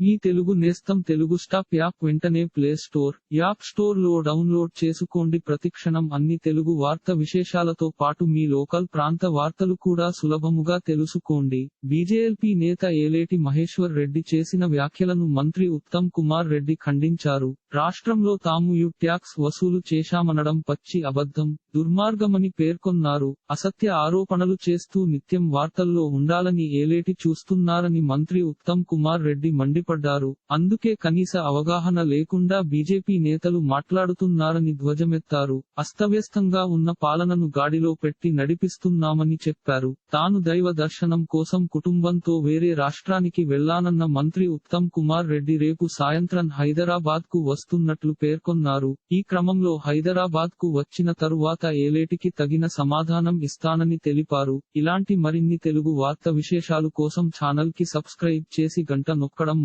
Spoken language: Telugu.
మీ తెలుగు నేస్తం తెలుగు స్టాప్ యాప్ వెంటనే ప్లే స్టోర్ యాప్ స్టోర్లో డౌన్లోడ్ చేసుకోండి. ప్రతిక్షణం అన్ని తెలుగు వార్త విశేషాలతో పాటు మీ లోకల్ ప్రాంత వార్తలు కూడా సులభముగా తెలుసుకోండి. బీజేఎల్పీ నేత ఏలేటి మహేశ్వర్ రెడ్డి చేసిన వ్యాఖ్యలను మంత్రి ఉత్తమ్ కుమార్ రెడ్డి ఖండించారు. రాష్ట్రంలో తాము యు ట్యాక్స్ వసూలు చేశామనడం పచ్చి అబద్ధం దుర్మార్గమని పేర్కొన్నారు. అసత్య ఆరోపణలు చేస్తూ నిత్యం వార్తల్లో ఉండాలని ఏలేటి చూస్తున్నారని మంత్రి ఉత్తమ్ కుమార్ రెడ్డి మండిపడ్డారు. అందుకే కనీస అవగాహన లేకుండా బీజేపీ నేతలు మాట్లాడుతున్నారని ధ్వజమెత్తారు. అస్తవ్యస్తంగా ఉన్న పాలనను గాడిలో పెట్టి నడిపిస్తున్నామని చెప్పారు. తాను దైవ దర్శనం కోసం కుటుంబంతో వేరే రాష్ట్రానికి వెళ్ళానన్న మంత్రి ఉత్తమ్ కుమార్ రెడ్డి రేపు సాయంత్రం హైదరాబాద్కు వస్తున్నట్లు పేర్కొన్నారు. ఈ క్రమంలో హైదరాబాద్కు వచ్చిన తరువాత ఏలేటికి తగిన సమాధానం ఇస్తానని తెలిపారు. ఇలాంటి మరిన్ని తెలుగు వార్త విశేషాలు కోసం ఛానల్కి సబ్స్క్రైబ్ చేసి గంట నొక్కడం